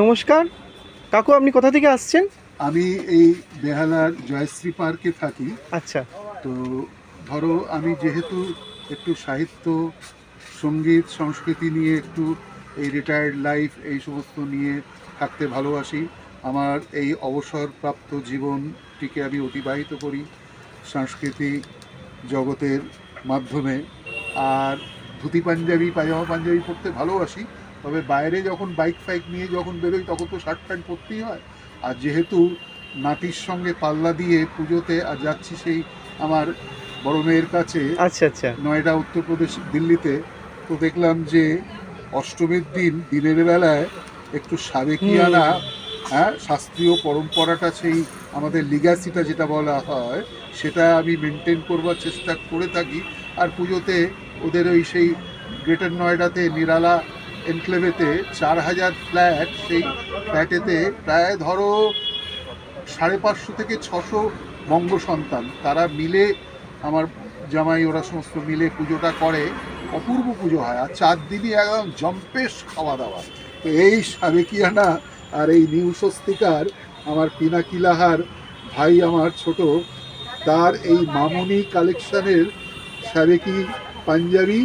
নমস্কার। কাকু আপনি কোথা থেকে আসছেন? আমি এই বেহালার জয়শ্রী পার্কে থাকি। আচ্ছা। তো ধরো আমি যেহেতু একটু সাহিত্য সংগীত সংস্কৃতি নিয়ে একটু এই রিটায়ার্ড লাইফ এই সমস্ত নিয়ে থাকতে ভালোবাসি আমার এই অবসরপ্রাপ্ত জীবনটিকে আমি অতিবাহিত করি সাংস্কৃতিক জগতের মাধ্যমে। আর ধুতি পাঞ্জাবি পাজামা পাঞ্জাবি পরতে ভালোবাসি তবে বাইরে যখন বাইক ফাইক নিয়ে যখন বেরোই তখন তো শার্ট প্যান্ট পরতেই হয়। আর যেহেতু নাতির সঙ্গে পাল্লা দিয়ে পুজোতে আর যাচ্ছি সেই আমার বড় মেয়ের কাছে আচ্ছা আচ্ছা। নয়ডা উত্তরপ্রদেশ দিল্লিতে তো দেখলাম যে অষ্টমীর দিন দিনের বেলায় একটু সাবেকিয়ানা হ্যাঁ শাস্ত্রীয় পরম্পরাটা সেই আমাদের লিগাসিটা যেটা বলা হয় সেটা আমি মেনটেন করবার চেষ্টা করে থাকি। আর পুজোতে ওদের ওই সেই গ্রেটার নয়ডাতে নিরালা এনক্লেভেতে চার হাজার ফ্ল্যাট, সেই ফ্ল্যাটেতে প্রায় ধরো সাড়ে পাঁচশো থেকে ছশো বঙ্গ সন্তান। তারা মিলে আমার জামাই ওরা সমস্ত মিলে পুজোটা করে। অপূর্ব পুজো হয়। আর চার দিনই একদম জম্পেশ খাওয়া দাওয়া তো এই সাবেকিয়ানা আর এই নিউ স্বস্তিকার, আমার পিনাকিলাহার ভাই আমার ছোট, তার এই মামুনি কালেকশনের সাবেকি পাঞ্জাবি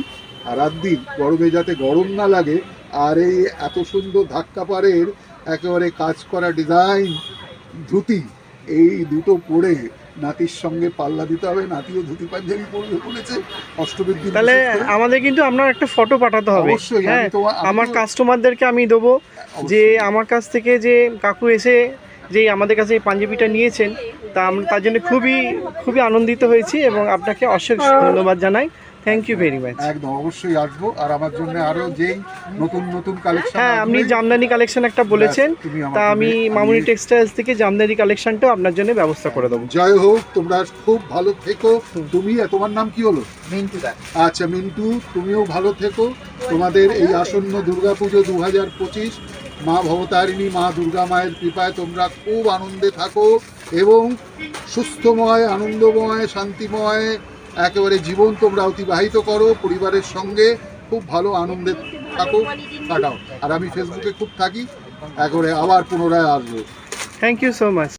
আর রাত দিন গরমে যাতে গরম না লাগে আর এই এত সুন্দর ধাক্কাপাড়ের একেবারে কাজ করা ডিজাইন ধুতি এই দুটো পরে নাতির সঙ্গে পাল্লা দিতে হবে নাতিও ধুতি পাঞ্জাবি পরবে বলেছে অষ্টমীর দিন তাহলে আমাদের কিন্তু আপনার একটা ফটো পাঠাতে হবে। অবশ্যই হ্যাঁ আমার কাস্টমারদেরকে আমি দেবো যে আমার কাছ থেকে যে কাকু এসে যে আমাদের কাছে এই পাঞ্জাবিটা নিয়েছেন তা আমরা তার জন্য খুবই খুবই আনন্দিত হয়েছি এবং আপনাকে অশেষ ধন্যবাদ জানাই। থ্যাংক ইউ ভেরি মাচ একদম অবশ্যই আসব। আর আমার জন্য আরও যেই নতুন নতুন কালেকশন হ্যাঁ আপনি জামদানি কালেকশন একটা বলেছেন। তা আমি মামুনি টেক্সটাইলস থেকে জামদানি কালেকশনটাও আপনার জন্য ব্যবস্থা করে দেবো। জয় হোক তোমরা খুব ভালো থেকো। তুমি তোমার নাম কি হলো? মিন্টু আচ্ছা মিন্টু তুমিও ভালো থেকো। তোমাদের এই আসন্ন দুর্গাপুজো দু হাজার পঁচিশ মা ভবতারিণী মা দুর্গা মায়ের কৃপায় তোমরা খুব আনন্দে থাকো এবং সুস্থময় আনন্দময় শান্তিময় একেবারে জীবন তোমরা অতিবাহিত করো, পরিবারের সঙ্গে খুব ভালো আনন্দে থাকো, কাটাও। আর আমি ফেসবুকে খুব থাকি, একেবারে আবার পুনরায় আসব। Thank you so much